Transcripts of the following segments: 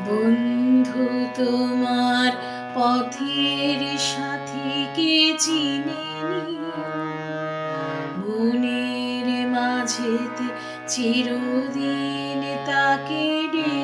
বন্ধু তোমার পথের সাথীকে চিনে নিও মনের মাঝেতে চিরদিন তাকে ডেকে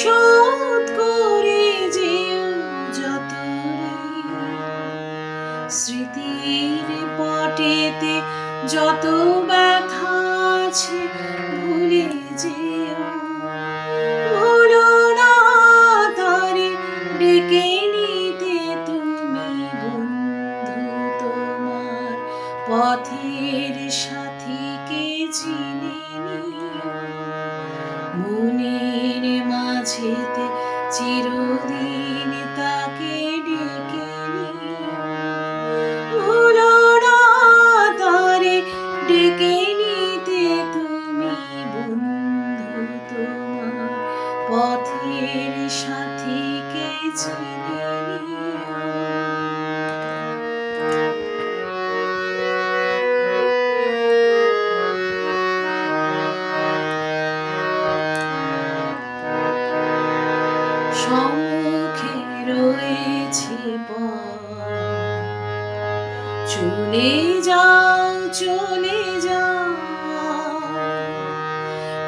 শোধ করে যেও যত স্মৃতির পটেতে যত ব্যথা আছে ভুলে যেও। ভুলো না তারে ডেকে নিতে তুমি বন্ধু তোমার পথের সাথীকে চিনে নিও। মনের মাঝেতে চিরদিন তাকে ডেকে ভুলো ডেকে নিতে তুমি বন্ধু তোমার পথের সাথীকে চিনে সম্মুখে রয়েছে চলে যাও চলে যাও।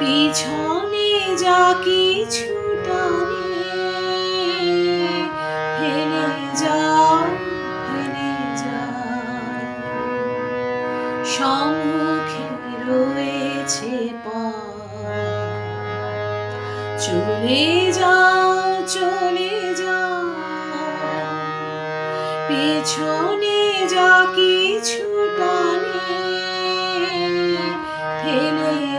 পিছনে যা কিছু টানে ফেলে যাও ফেলে যাও। সম্মুখে চলে যাও চলে যাও পেছনে যা কিছু টানে ফেলে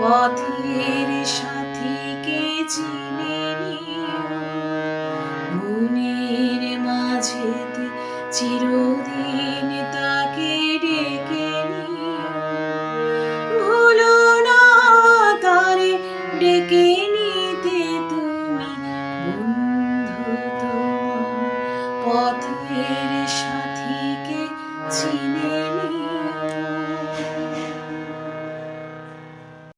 পথের সাথীকে চিনে মনের মাঝে চিরদিন তাকে ডেকে ভুলো না তারে ডেকে নিতে তুমি বন্ধু পথের সাথীকে চিনে নিও।